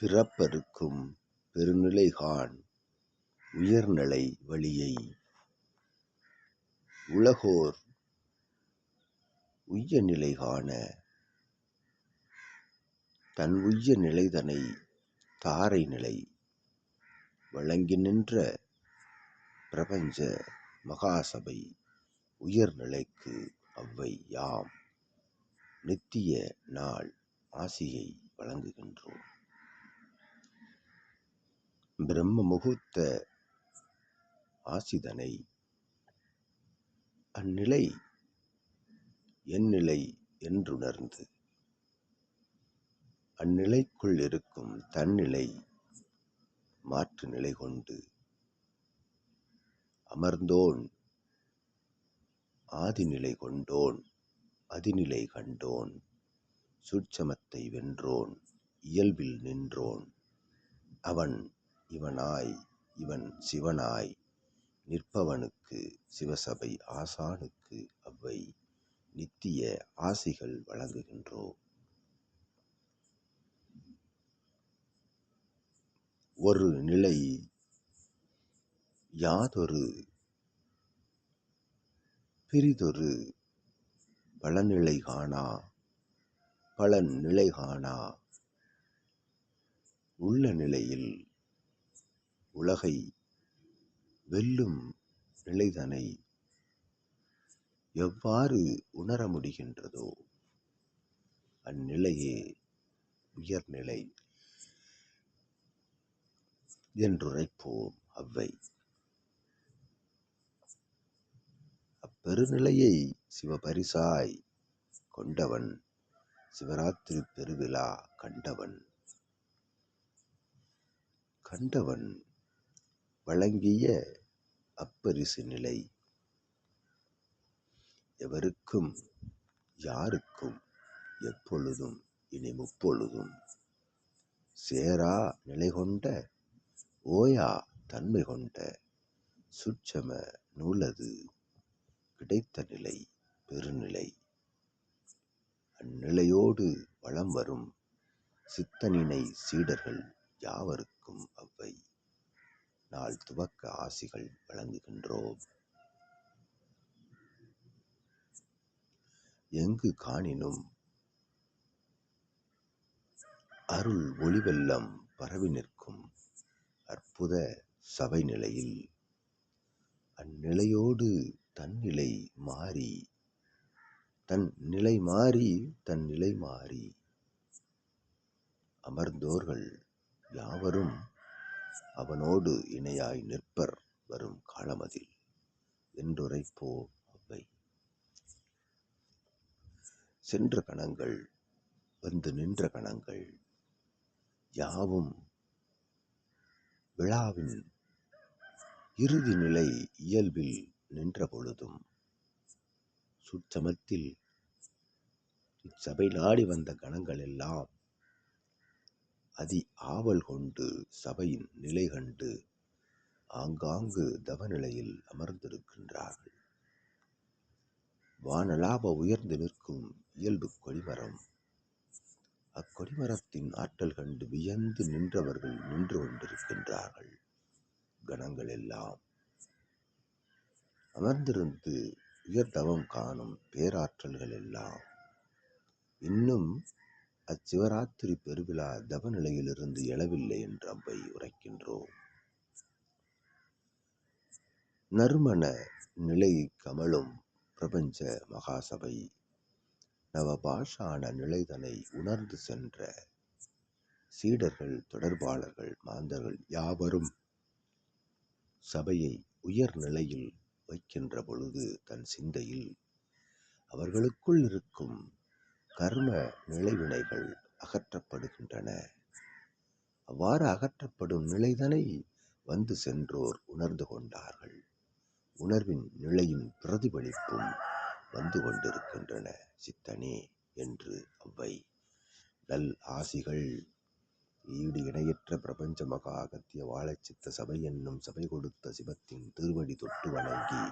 பிறப்பறுக்கும் பெருநிலைகாண் உயர்நிலை வழியை. உலகோர் உய்யநிலை காண தன் உய்ய நிலைதனை தாரை நிலை வழங்கி நின்ற பிரபஞ்ச மகாசபை உயர்நிலைக்கு அவ்வை யாம் நித்திய நாள் ஆசியை வழங்குகின்றோம். பிரம்ம முகூர்த்த ஆசிதனை. அந்நிலை என் நிலை என்றுணர்ந்து அந்நிலைக்குள் இருக்கும் தன்னிலை மாற்று நிலை கொண்டு அமர்ந்தோன் ஆதிநிலை கொண்டோன் அதிநிலை கண்டோன் சூட்சமத்தை வென்றோன் இயல்பில் நின்றோன் அவன் இவனாய் இவன் சிவனாய் நிற்பவனுக்கு சிவசபை ஆசானுக்கு அவ்வை நித்திய ஆசிகள் வழங்குகின்றோம் ஒரு நிலை யாதொரு பிரிதொரு பலநிலை காணா பலன் நிலை காணா. உள்ள நிலையில் உலகை வெல்லும் நிலைதனை எவ்வாறு உணர முடிகின்றதோ அந்நிலையே உயர்நிலை என்றுரைப்போம் அவ்வை. அப்பெருநிலையை சிவபரிசாய் கொண்டவன் சிவராத்திரி பெருவிழா கண்டவன். கண்டவன் வழங்கிய அப்பரிசு நிலை. எவருக்கும் யாருக்கும் எப்பொழுதும் இனி முப்பொழுதும் சேரா நிலை கொண்ட ஓயா தன்மை கொண்ட சுட்சம நூலது கிடைத்த நிலை பெருநிலை. அந்நிலையோடு வளம் வரும் சித்தனினை சீடர்கள் யாவருக்கும் அவ்வை. நாள் துவக்க ஆசிகள் வழங்குகின்றோம். எங்கு காணினும் அருள் ஒளிவெல்லம் பரவி நிற்கும் அற்புத சபை நிலையில் அந்நிலையோடு தன்னிலை மாறி தன் நிலை மாறி தன் நிலை மாறி. அமர்ந்தோர்கள் யாவரும் அவனோடு இணையாய் நிற்பர் வரும் காலமதில். என்றுரைப்போ அவ்வை. சென்ற கணங்கள் வந்து நின்ற கணங்கள். யாவும் விழாவின் இறுதி நிலை இயல்பில் நின்ற பொழுதும் சுற்றமத்தில் இச்சபை நாடி வந்த கணங்கள் எல்லாம் அதி ஆவல் கொண்டு சபையின் நிலை கண்டு ஆங்காங்கு தவநிலையில் அமர்ந்திருக்கின்றார்கள். வானலாப உயர்ந்து நிற்கும் இயல்பு கொடிமரம். அக்கொடிமரத்தின் ஆற்றல் கண்டு வியந்து நின்றவர்கள் நின்று கொண்டிருக்கின்றார்கள் கணங்கள் எல்லாம் அமர்ந்திருந்து உயர்தவம் காணும் பேராற்றல்கள் எல்லாம் இன்னும் அச்சிவராத்திரி பெருவிழா தவ நிலையிலிருந்து எழவில்லை என்று அம்பை உரைக்கின்றோம். நறுமண நிலை கமலும் பிரபஞ்ச மகாசபை நவபாஷான நிலைதனை உணர்ந்து சென்ற சீடர்கள் தொடர்பாளர்கள் மாந்தர்கள் யாவரும் சபையை உயர் நிலையில் வைக்கின்ற பொழுது தன் சிந்தையில் அவர்களுக்குள் இருக்கும் கர்ம நிலைவினைகள் அகற்றப்படுகின்றன. அவ்வாறு அகற்றப்படும் நிலைதனை வந்து சென்றோர் உணர்ந்து கொண்டார்கள். உணர்வின் நிலையின் பிரதிபலிப்பும் வந்து கொண்டிருக்கின்றன சித்தனே! என்று அவ்வை. நல் ஆசிகள்! ஈடு இணையற்ற பிரபஞ்ச மகா அகத்திய வாழச்சித்த சபை என்னும் சபை கொடுத்த சிவத்தின் திருவடி தொட்டு வணங்கி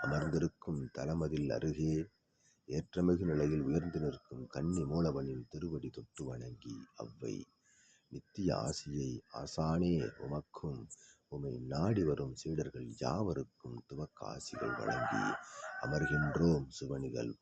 அமர்ந்திருக்கும் தலமதில் அருகே ஏற்றமிகு நிலையில் உயர்ந்து நிற்கும் கன்னி மூலவனின் திருவடி தொட்டு வணங்கி அவ்வை நித்திய ஆசியை ஆசானே உமக்கும் உமை நாடி வரும் சீடர்கள் யாவருக்கும் துவக்க ஆசிகள் வழங்கி அமர்கின்றோம் சுவனிகள்